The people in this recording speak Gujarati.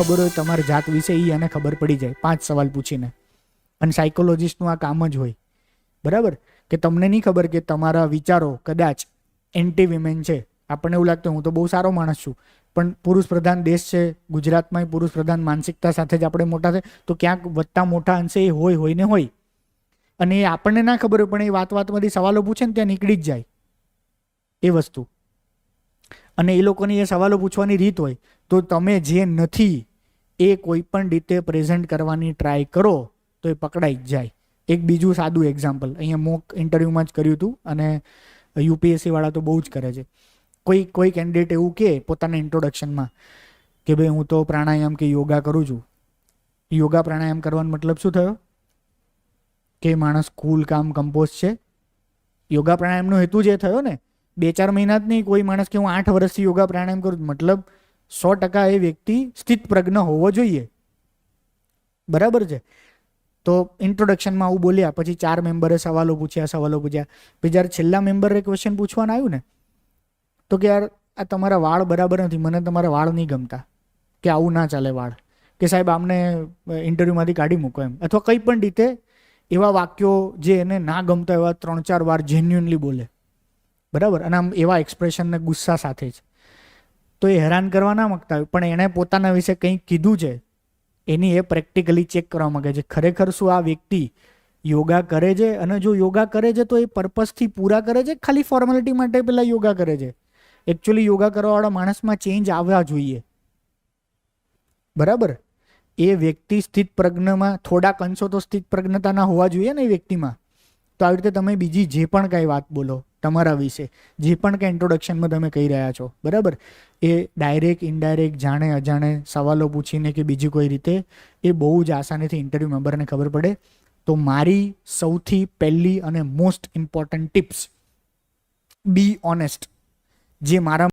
ખબર હોય તમારી જાત વિશે એ એને ખબર પડી જાય, પાંચ સવાલ પૂછીને. અને સાયકોલોજિસ્ટનું આ કામ જ હોય. બરાબર? કે તમને નહીં ખબર કે તમારા વિચારો કદાચ એન્ટી વિમેન છે. આપણને એવું લાગતું, હું તો બહુ સારો માણસ છું. પણ પુરુષ પ્રધાન દેશ છે, ગુજરાતમાં પુરુષ પ્રધાન માનસિકતા સાથે જ આપણે મોટા છે તો ક્યાંક વધતા મોટા અંશે એ હોય હોય ને હોય. અને એ આપણને ના ખબર હોય, પણ એ વાત વાતમાંથી સવાલો પૂછે ને ત્યાં નીકળી જ જાય. એ વસ્તુ. અને એ લોકોની એ સવાલો પૂછવાની રીત હોય, તો તમે જે નથી એ કોઈ પણ રીતે પ્રેઝન્ટ કરવાની ટ્રાય કરો, તો એ પકડાઈ જ જાય. એક બીજું સાદું એક્ઝામ્પલ અહીંયા મોક ઇન્ટરવ્યૂમાં જ કર્યું હતું અને યુપીએસસીવાળા તો બહુ જ કરે છે. કોઈ કોઈ કેન્ડિડેટ એવું કે પોતાના ઇન્ટ્રોડક્શનમાં કે ભાઈ હું તો પ્રાણાયામ કે યોગા કરું છું. યોગા પ્રાણાયામ કરવાનો મતલબ શું થયો? કે માણસ કુલ કામ કમ્પોઝ છે. યોગા પ્રાણાયામનો હેતુ જે થયો ને, બે ચાર મહિના જ નહીં, કોઈ માણસ કે હું આઠ વર્ષથી યોગા પ્રાણાયામ કરું. મતલબ સો ટકા એ વ્યક્તિ સ્થિત પ્રજ્ઞ હોવો જોઈએ. બરાબર છે? તો ઇન્ટ્રોડક્શનમાં આવું બોલ્યા, પછી ચાર મેમ્બરે સવાલો પૂછ્યા સવાલો પૂછ્યા. પછી જ્યારે છેલ્લા મેમ્બરે ક્વેશ્ચન પૂછવાનું આવ્યું ને, તો કે યાર, આ તમારા વાળ બરાબર નથી, મને તમારા વાળ નહીં ગમતા. કે આવું ના ચાલે વાળ. કે સાહેબ, આમને ઇન્ટરવ્યૂમાંથી કાઢી મૂકો એમ. અથવા કંઈ પણ રીતે એવા વાક્યો જે એને ના ગમતા એવા ત્રણ ચાર વાર જેન્યુનલી બોલે. બરાબર? અને આમ એવા એક્સપ્રેશનને ગુસ્સા સાથે જ. તો એ હેરાન કરવા ના માગતા હોય. પણ એણે પોતાના વિશે કંઈક કીધું છે, એની એ પ્રેક્ટિકલી ચેક કરવા માંગે છે. ખરેખર શું આ વ્યક્તિ યોગા કરે છે? અને જો યોગા કરે છે, તો એ પર્પઝથી પૂરા કરે છે? ખાલી ફોર્માલિટી માટે પેલા યોગા કરે છે? એકચ્યુઅલી યોગા કરવાવાળા માણસમાં ચેન્જ આવવા જોઈએ. બરાબર? એ વ્યક્તિ સ્થિત પ્રજ્ઞમાં થોડાક અંશો તો સ્થિત પ્રજ્ઞતાના હોવા જોઈએ ને એ વ્યક્તિમાં. તો આવી રીતે તમે બીજી જે પણ કાંઈ વાત બોલો તમારા વિશે, જે પણ કાંઈ ઇન્ટ્રોડક્શનમાં તમે કહી રહ્યા છો, બરાબર? એ ડાયરેક્ટ ઇનડાયરેક્ટ જાણે, અજાણે સવાલો પૂછીને કે બીજી કોઈ રીતે, એ બહુ જ આસાનીથી ઇન્ટરવ્યૂ મેમ્બરને ખબર પડે. તો મારી સૌથી પહેલી અને most important tips be honest જે મારા